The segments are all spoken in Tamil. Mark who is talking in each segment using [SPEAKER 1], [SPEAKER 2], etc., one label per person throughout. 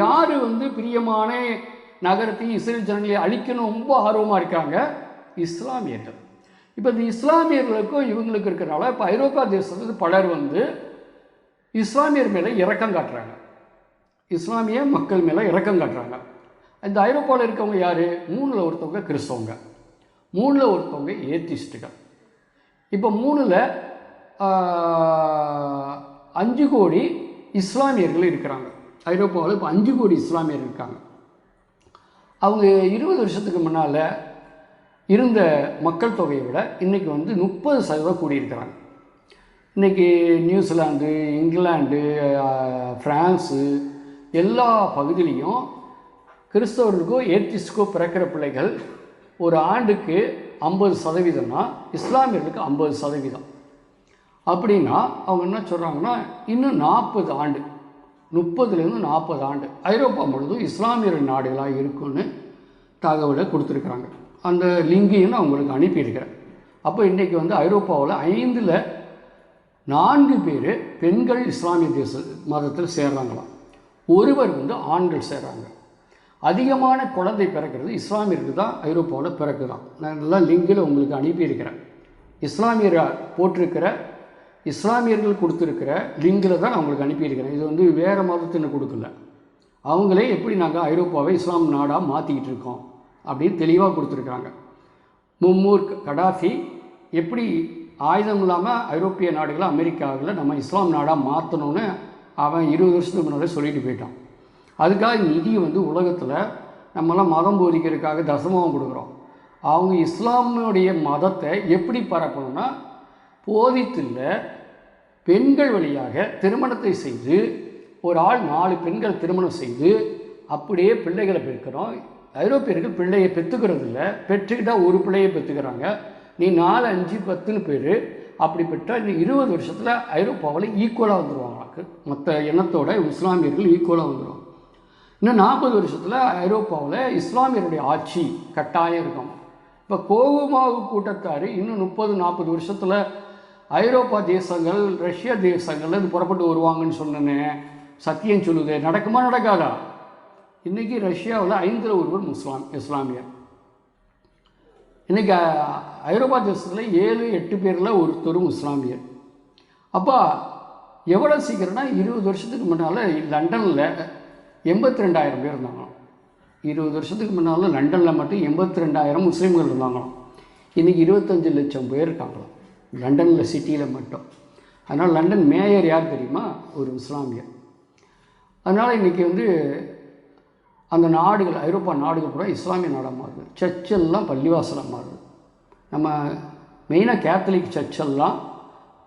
[SPEAKER 1] யார் வந்து பிரியமான நகரத்தையும் இஸ்ரேல் ஜனங்களை அழிக்கணும்? ரொம்ப ஆர்வமாக இருக்காங்க இஸ்லாமியர்கள். இப்போ இந்த இஸ்லாமியர்களுக்கும் இவங்களுக்கு இருக்கிறனால இப்போ ஐரோப்பா தேசத்துக்கு பலர் வந்து இஸ்லாமியர் மேலே இறக்கம் காட்டுறாங்க. இஸ்லாமிய மக்கள் மேலே இறக்கம் காட்டுறாங்க. இந்த ஐரோப்பாவில் இருக்கவங்க யார்? மூணில் ஒருத்தவங்க கிறிஸ்தவங்க. மூணில் ஒருத்தவங்க ஏத்திஸ்ட்டுகள் இப்போ மூணில் அஞ்சு கோடி இஸ்லாமியர்கள் இருக்கிறாங்க. ஐரோப்பாவில் இப்போ அஞ்சு கோடி இஸ்லாமியர் இருக்காங்க. அவங்க இருபது வருஷத்துக்கு முன்னால் இருந்த மக்கள் தொகையை விட இன்றைக்கி வந்து முப்பது சதவீதம் கூடியிருக்கிறாங்க. இன்றைக்கி நியூசிலாந்து இங்கிலாந்து ஃப்ரான்ஸு எல்லா பகுதியிலையும் கிறிஸ்தவர்களுக்கோ ஏத்திஸ்டுக்கோ பிறக்கிற பிள்ளைகள் ஒரு ஆண்டுக்கு ஐம்பது சதவீதம்னா இஸ்லாமியர்களுக்கு ஐம்பது சதவீதம். அப்படின்னா அவங்க என்ன சொல்கிறாங்கன்னா இன்னும் நாற்பது ஆண்டு முப்பதுலேருந்து நாற்பது ஆண்டு ஐரோப்பா முழுதும் இஸ்லாமியர் நாடுகளாக இருக்குன்னு தகவலை கொடுத்துருக்குறாங்க. அந்த லிங்கையும் நான் உங்களுக்கு அனுப்பியிருக்கிறேன். அப்போ இன்றைக்கி வந்து ஐரோப்பாவில் ஐந்தில் நான்கு பேர் பெண்கள் இஸ்லாமிய தேச மதத்தில் சேர்றாங்களாம். ஒருவர் வந்து ஆண்கள் சேர்றாங்க. அதிகமான குழந்தை பிறக்கிறது இஸ்லாமியருக்கு தான் ஐரோப்பாவில் பிறக்குதான். நான் நல்லா லிங்கில் உங்களுக்கு அனுப்பியிருக்கிறேன். இஸ்லாமியர் போட்டிருக்கிற இஸ்லாமியர்கள் கொடுத்துருக்கிற லிங்கில் தான் அவங்களுக்கு அனுப்பியிருக்கிறேன். இது வந்து வேறு மதத்தின்னு கொடுக்கல. அவங்களே எப்படி நாங்கள் ஐரோப்பாவை இஸ்லாம் நாடாக மாற்றிக்கிட்டு இருக்கோம் அப்படின்னு தெளிவாக கொடுத்துருக்காங்க மும்மூர் கடாஃபி எப்படி ஆயுதம் இல்லாமல் ஐரோப்பிய நாடுகளை அமெரிக்காவில் நம்ம இஸ்லாம் நாடாக மாற்றணும்னு அவன் இருபது வருஷத்துக்கு முன்னாலே சொல்லிட்டு போயிட்டான். அதுக்காக நிதி வந்து உலகத்தில் நம்மலாம் மதம் போதிக்கிறதுக்காக தசமம் கொடுக்குறோம். அவங்க இஸ்லாமுடைய மதத்தை எப்படி பரப்பணும்னா போதித்துள்ள பெண்கள் வழியாக திருமணத்தை செய்து ஒரு ஆள் நாலு பெண்கள் திருமணம் செய்து அப்படியே பிள்ளைகளை பெருக்கிறோம் ஐரோப்பியர்கள் பிள்ளையை பெற்றுக்கிறது இல்லை பெற்றுக்கிட்டால் ஒரு பிள்ளையை பெற்றுக்கிறாங்க. நீ நாலு அஞ்சு பத்துன்னு பேர். அப்படி பெற்றால் இன்னும் இருபது வருஷத்தில் ஐரோப்பாவில் ஈக்குவலாக வந்துடுவாங்க மற்ற இனத்தோட இஸ்லாமியர்கள் ஈக்குவலாக வந்துடுவாங்க இன்னும் நாற்பது வருஷத்தில் ஐரோப்பாவில் இஸ்லாமியருடைய ஆட்சி கட்டாயம் இருக்கும். இப்போ கோகுமாவு கூட்டத்தார் இன்னும் முப்பது நாற்பது வருஷத்தில் ஐரோப்பா தேசங்கள் ரஷ்ய தேசங்கள் புறப்பட்டு வருவாங்கன்னு சொன்னேனே. சத்தியம் சொல்லுது. நடக்குமா நடக்காதா? இன்றைக்கி ரஷ்யாவில் ஐந்தில் ஒருவர் முஸ்லாம் இஸ்லாமியர். இன்றைக்கி ஐரோப்பா தேசத்தில் ஏழு எட்டு பேரில் ஒருத்தரும் இஸ்லாமியர் அப்போ எவ்வளோ சீக்கிரம்னா இருபது வருஷத்துக்கு முன்னால் லண்டனில் எண்பத்தி ரெண்டாயிரம் பேர் இருந்தாங்களாம். இருபது வருஷத்துக்கு முன்னால் லண்டனில் மட்டும் எண்பத்தி ரெண்டாயிரம் முஸ்லீம்கள் இருந்தாங்களாம். இன்றைக்கி இருபத்தஞ்சு லட்சம் பேர் இருக்காங்களாம். லண்டனில் சிட்டியில் மட்டும். அதனால் லண்டன் மேயர் யார் தெரியுமா? ஒரு இஸ்லாமியர். அதனால் இன்றைக்கி வந்து அந்த நாடுகள் ஐரோப்பா நாடுகள் பூரா இஸ்லாமிய நாடாக மாறுது. சர்ச்செல்லாம் பள்ளிவாசலாக மாறுது. நம்ம மெயினாக கேத்தலிக் சர்ச்செல்லாம்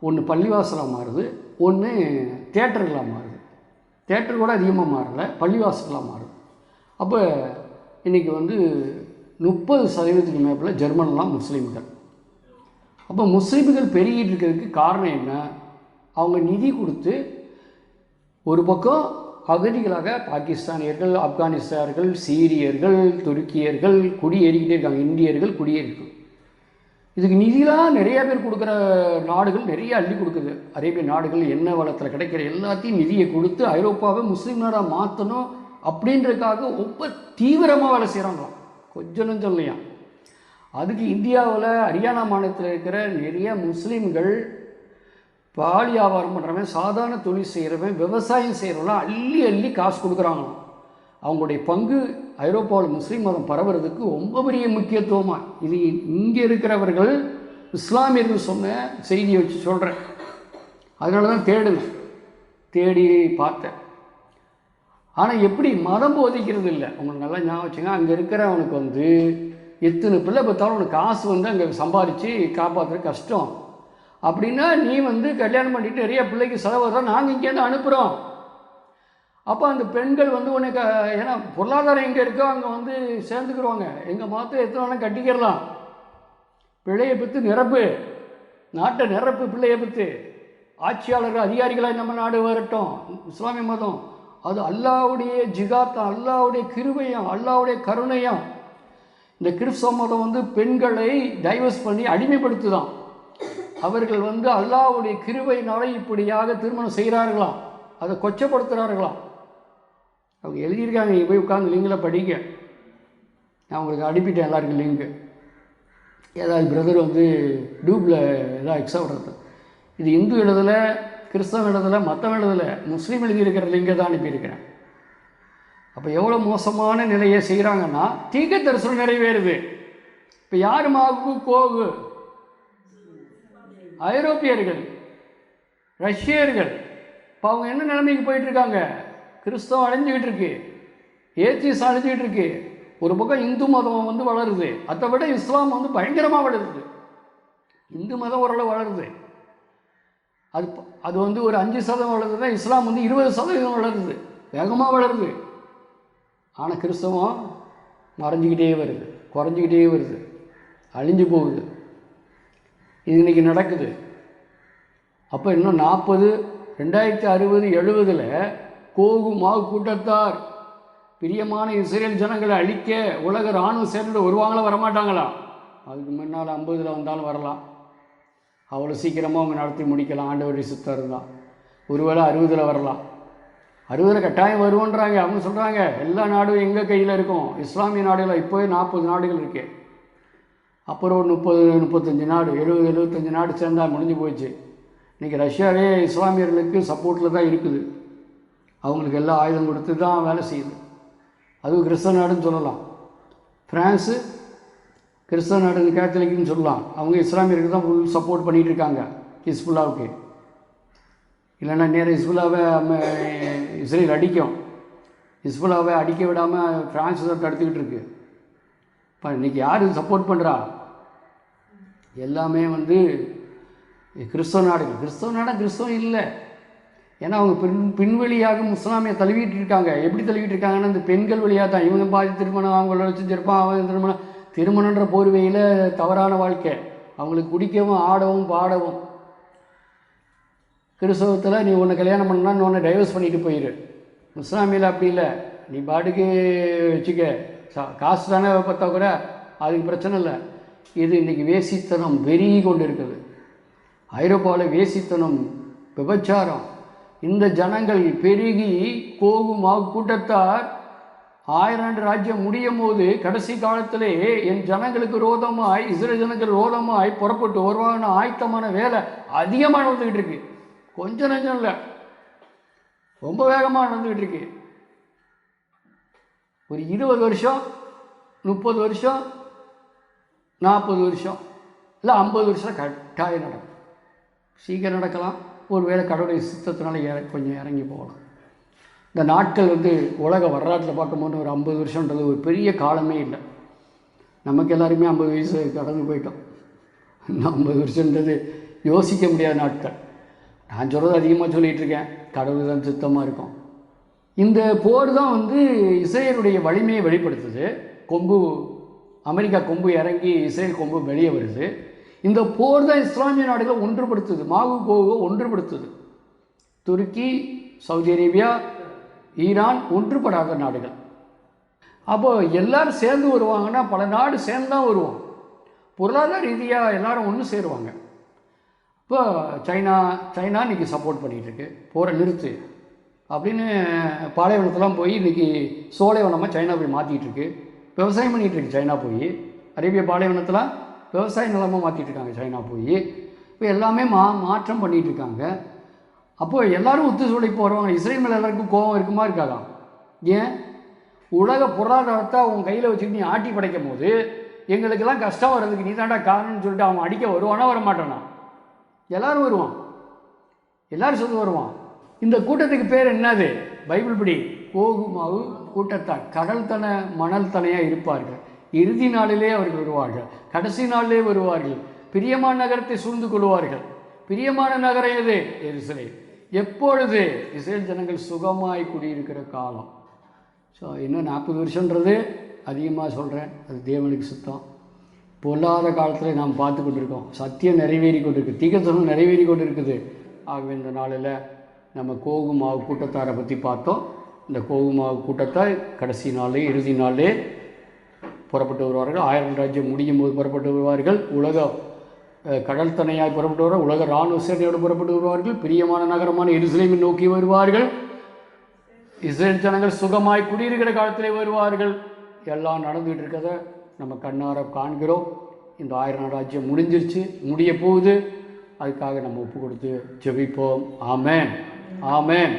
[SPEAKER 1] ஒன்று பள்ளிவாசலாக மாறுது ஒன்று தேட்டர்களாக மாறுது. தேட்டர் கூட அதிகமாக மாறலை பள்ளிவாசலாக மாறுது. அப்போ இன்றைக்கி வந்து முப்பது சதவீதத்துக்கு மேப்பில் ஜெர்மன்லாம் முஸ்லீம்கள். அப்போ முஸ்லீம்கள் பெருகிட்டு இருக்கிறதுக்கு காரணம் என்ன? அவங்க நிதி கொடுத்து ஒரு பக்கம் அகதிகளாக பாகிஸ்தானியர்கள் ஆப்கானிஸ்தானர்கள் சீரியர்கள் துருக்கியர்கள் குடியேறிக்கிட்டே இருக்காங்க இந்தியர்கள் குடியேறிக்கும் இதுக்கு நிதிலாம் நிறையா பேர் கொடுக்குற நாடுகள் நிறைய அள்ளி கொடுக்குது. அரேபிய நாடுகள் எண்ணெய் வளத்தில் கிடைக்கிற எல்லாத்தையும் நிதியை கொடுத்து ஐரோப்பாவை முஸ்லீம் நாடாக மாற்றணும் அப்படின்றதுக்காக ரொம்ப தீவிரமாக வேலை செய்கிறாங்களாம் கொஞ்சம் நஞ்சம் இல்லையா அதுக்கு இந்தியாவில் ஹரியானா மாநிலத்தில் இருக்கிற நிறைய முஸ்லீம்கள் பால் வியாபாரம் பண்ணுறவன் சாதாரண தொழில் செய்கிறவன் விவசாயம் செய்கிறவங்களாம் அள்ளி அள்ளி காசு கொடுக்குறாங்களாம். அவங்களுடைய பங்கு ஐரோப்பாவில் முஸ்லீம் மதம் பரவுறதுக்கு ரொம்ப பெரிய முக்கியத்துவமாக இது இங்கே இருக்கிறவர்கள் இஸ்லாமியர்கள் சொன்ன செய்தியை வச்சு சொல்கிறேன் அதனால தான் தேடினேன். தேடி பார்த்தேன். ஆனால் எப்படி மதம் போதிக்கிறது இல்லை உங்களுக்கு நல்லா ஞாபகம் வச்சுங்க அங்கே இருக்கிறவனுக்கு வந்து எத்தனை பிள்ளை பார்த்தாலும் உனக்கு காசு வந்து அங்கே சம்பாதிச்சு காப்பாற்றுறது கஷ்டம். அப்படின்னா நீ வந்து கல்யாணம் பண்ணிட்டு நிறைய பிள்ளைக்கு செலவு நாங்கள் இங்கேருந்து அனுப்புகிறோம் அப்போ அந்த பெண்கள் வந்து உனக்கு ஏன்னா பொருளாதாரம் எங்கே இருக்கோ அங்கே வந்து சேர்ந்துக்கிடுவாங்க எங்கள் மதத்தை எத்தனை வேணால் கட்டிக்கிறலாம் பிள்ளையை பற்றி நிரப்பு. நாட்டை நிரப்பு பிள்ளையை பற்றி. ஆட்சியாளர்கள் அதிகாரிகளாக நம்ம நாடு வரட்டும். இஸ்லாமிய மதம். அது அல்லாவுடைய ஜிகாத்தம் அல்லாவுடைய கிருவையும் அல்லாவுடைய கருணையும். இந்த கிறிஸ்தவ மதம் வந்து பெண்களை டைவர்ஸ் பண்ணி அடிமைப்படுத்துதான். அவர்கள் வந்து அல்லாவுடைய கிருவையினால இப்படியாக திருமணம் செய்கிறார்களாம். அதை கொச்சப்படுத்துகிறார்களாம் அவங்க எழுதியிருக்காங்க நீங்கள் போய் உட்காந்து லிங்கில் படிங்க. நான் உங்களுக்கு அனுப்பிட்டேன் எல்லாருக்கும் லிங்கு. ஏதாவது பிரதர் வந்து டூப்பில் ஏதாவது எக்ஸா விடுறது இது இந்து எழுதலை கிறிஸ்தவ எழுதலை மற்றவன் எழுதலை முஸ்லீம் எழுதியிருக்கிற லிங்கை தான் அனுப்பியிருக்கிறேன். அப்போ எவ்வளோ மோசமான நிலையை செய்கிறாங்கன்னா தீக்க தரிசனம் நிறைவேறுது. இப்போ யார் மாவு கோகு ஐரோப்பியர்கள் ரஷ்யர்கள். இப்போ அவங்க என்ன நிலைமைக்கு போயிட்டுருக்காங்க? கிறிஸ்தவம் அழிஞ்சுக்கிட்டு இருக்கு ஏத்திஸ் அழிஞ்சிக்கிட்டு இருக்கு ஒரு பக்கம் இந்து மதம் வந்து வளருது. அதை விட இஸ்லாம் வந்து பயங்கரமாக வளருது. இந்து மதம் ஓரளவு வளருது. அது அது வந்து ஒரு அஞ்சு சதவீதம் வளருதுன்னா இஸ்லாம் வந்து இருபது சதவீதம் வளருது. வேகமாக வளருது. ஆனால் கிறிஸ்தவம் மறைஞ்சிக்கிட்டே வருது குறைஞ்சிக்கிட்டே வருது அழிஞ்சு போகுது. இது இன்றைக்கி நடக்குது. அப்போ இன்னும் நாற்பது ரெண்டாயிரத்தி அறுபது எழுபதில் கோகு மாவு கூட்டத்தார் பிரியமான இஸ்ரேல் ஜனங்களை அழிக்க உலக இராணுவ சேர்ந்து வருவாங்களா வரமாட்டாங்களா? அதுக்கு முன்னால் ஐம்பதில் வந்தாலும் வரலாம். அவ்வளோ சீக்கிரமாக அவங்க நடத்தி முடிக்கலாம். ஆண்டவருடைய சுத்தம் தான். ஒருவேளை அறுபதில் வரலாம். அறுபதில் கட்டாயம் வருவோன்றாங்க அவங்க சொல்கிறாங்க எல்லா நாடும் எங்கள் கையில் இருக்கும்? இஸ்லாமிய நாடுகள் இப்போவே நாற்பது நாடுகள் இருக்கு. அப்புறம் ஒரு முப்பது முப்பத்தஞ்சு நாடு எழுபது எழுபத்தஞ்சு நாடு சேர்ந்தா முடிஞ்சு போச்சு. இன்றைக்கி ரஷ்யாவே இஸ்லாமியர்களுக்கு சப்போர்ட்டில் தான் இருக்குது. அவங்களுக்கு எல்லாம் ஆயுதம் கொடுத்து தான் வேலை செய்யுது. அதுவும் கிறிஸ்தவ நாடுன்னு சொல்லலாம். ஃப்ரான்ஸு கிறிஸ்தவ நாடு கேத்தலிக்னு சொல்லலாம். அவங்க இஸ்லாமியருக்கு தான் ஃபுல் சப்போர்ட் பண்ணிகிட்டு இருக்காங்க ஹிஸ்புல்லாவுக்கு இல்லைன்னா நேரம் இஸ்புல்லாவை நம்ம இஸ்ரேல் அடிக்கும். இஸ்புல்லாவை அடிக்க விடாமல் ஃப்ரான்ஸ் தான் தடுத்துக்கிட்டு இருக்கு. இப்போ இன்றைக்கி யார் சப்போர்ட் பண்ணுறா எல்லாமே வந்து கிறிஸ்தவ நாடுகள். கிறிஸ்தவ நாடாக கிறிஸ்தவம் இல்லை. ஏன்னா அவங்க பின் பின்வழியாக முஸ்லாமியை தழுவிட்டு இருக்காங்க. எப்படி தழுவிட்டு இருக்காங்கன்னா இந்த பெண்கள் வழியாக தான். இவங்க பாதி திருமணம் அவங்கள வச்சுருப்பான் அவன் திருமணம். திருமணன்ற போர்வையில் தவறான வாழ்க்கை. அவங்களுக்கு குடிக்கவும் ஆடவும் பாடவும். கிறிஸ்தவத்தில் நீ உன்னை கல்யாணம் பண்ணால் நீ உன்னை டைவர்ஸ் பண்ணிட்டு போயிரு. இஸ்லாமியில் அப்படி இல்லை. நீ பாட்டுக்கு வச்சுக்க. சா- காசு தானே பார்த்தா கூட அதுக்கு பிரச்சனை இல்லை. இது இன்றைக்கி வேசித்தனம் பெருகி கொண்டு இருக்குது ஐரோப்பாவில் வேசித்தனம் விபச்சாரம். இந்த ஜனங்கள் பெருகி கோகும் கூட்டத்தார் ஆயிரம் ஆண்டு ராஜ்யம் முடியும் போது கடைசி காலத்திலே என் ஜனங்களுக்கு ரோதமாய் இஸ்ரேல் ஜனங்கள் ரோதமாய் புறப்பட்டு வருவாங்கன்னு ஆயத்தமான வேலை அதிகமாக நடந்துக்கிட்டு இருக்கு. கொஞ்சம் நஞ்சம் இல்லை. ரொம்ப வேகமாக நடந்துக்கிட்டு இருக்கு. ஒரு இருபது வருஷம் முப்பது வருஷம் நாற்பது வருஷம் இல்லை ஐம்பது வருஷம் கட்டாயம் நடக்கும். சீக்கிரம் நடக்கலாம். ஒரு வேளை கடவுளுடைய சித்தத்தினால இற கொஞ்சம் இறங்கி போகலாம். இந்த நாட்கள் வந்து உலக வரலாற்றில் பார்க்கும்போது ஒரு ஐம்பது வருஷன்றது ஒரு பெரிய காலமே இல்லை. நமக்கு எல்லாருமே ஐம்பது வயசு கடந்து போயிட்டோம். இன்னும் ஐம்பது வருஷன்றது யோசிக்க முடியாத நாட்கள். நான் சொல்கிறது அதிகமாக சொல்லிகிட்டு இருக்கேன். கடவுள் தான் சுத்தமாக இருக்கும். இந்த போர் தான் வந்து இஸ்ரேலுடைய வலிமையை வெளிப்படுத்துது. கொம்பு அமெரிக்கா கொம்பு இறங்கி இஸ்ரேல் கொம்பு வெளியே வருது. இந்த போர் தான் இஸ்லாமிய நாடுகளை ஒன்றுபடுத்துது. மாவு கோவை ஒன்றுபடுத்துது. துருக்கி சவுதி அரேபியா ஈரான் ஒன்றுபடாத நாடுகள். அப்போ எல்லோரும் சேர்ந்து வருவாங்கன்னா பல நாடு சேர்ந்து தான் வருவோம். பொருளாதார ரீதியாக எல்லாரும் ஒன்று சேருவாங்க. இப்போ சைனா சைனா இன்றைக்கி சப்போர்ட் பண்ணிகிட்டு இருக்கு போரை நிறுத்து. அப்படின்னு பாலைவனத்தெல்லாம் போய் இன்றைக்கி சோலைவனமாக சைனா போய் மாற்றிட்டுருக்கு விவசாயம் பண்ணிகிட்டு இருக்கு சைனா போய். அரேபிய பாலைவனத்தில் விவசாய நிலமாக மாற்றிட்டு இருக்காங்க சைனா போய். இப்போ எல்லாமே மா மாற்றம் பண்ணிகிட்டு இருக்காங்க அப்போது எல்லோரும் ஒத்துழைப்பு போகிறவங்க இஸ்ரேல் மேலே எல்லாருக்கும் கோபம் இருக்குமா இருக்காதான் ஏன்? உலக பொருளாதாரத்தை உன் கையில் வச்சுட்டு நீ ஆட்டி படைக்கும் போது எங்களுக்கெல்லாம் கஷ்டம் வர்றதுக்கு நீ தாண்டா காரணம்னு சொல்லிட்டு அவன் அடிக்க வருவானா வர மாட்டானா எல்லாரும் வருவான் எல்லாரும் சொல்லி வருவான் இந்த கூட்டத்துக்கு பேர் என்னது? பைபிள் படி கோகுமாவு கூட்டத்தார் கடல் தன மணல் தனையாக இருப்பார்கள். இறுதி நாளிலே அவர்கள் வருவார்கள். கடைசி நாளிலே வருவார்கள். பிரியமான நகரத்தை சூழ்ந்து கொள்வார்கள். பிரியமான நகரம் எது? எருசலேம். எப்பொழுது? இஸ்ரேல் ஜனங்கள் சுகமாய் குடியிருக்கிற காலம். ஸோ இன்னும் நாற்பது வருஷன்றது அதிகமாக சொல்கிறேன் அது தேவனுக்கு சுத்தம். பொல்லாத காலத்தில் நாம் பார்த்து கொண்டிருக்கோம். சத்தியம் நிறைவேறி கொண்டிருக்கு. தீகத்தனம் நிறைவேறி கொண்டிருக்குது. ஆகவே இந்த நாளில் நம்ம கோகுமாவு கூட்டத்தாரை பற்றி பார்த்தோம். இந்த கோகுமாவு கூட்டத்தார் கடைசி நாளே இறுதி நாளே புறப்பட்டு வருவார்கள். ஆயிரம் ராஜ்யம் முடியும் போது புறப்பட்டு வருவார்கள். உலக கடல் தனையாய் புறப்பட்டு வருவார் உலக இராணுவ சேனையோடு புறப்பட்டு வருவார்கள். பிரியமான நகரமான எருசலேமை நோக்கி வருவார்கள். இஸ்ரேல் ஜனங்கள் சுகமாய் குடியிருக்கிற காலத்திலே வருவார்கள். எல்லாம் நடந்துகிட்டு இருக்கதை நம்ம கண்ணார காண்கிறோம். இந்த ஆயிரம் நாள் ராஜ்யம் முடிஞ்சிருச்சு முடிய போகுது. அதுக்காக நம்ம ஒப்பு கொடுத்து ஜெபிப்போம். ஆமேன். ஆமேன்.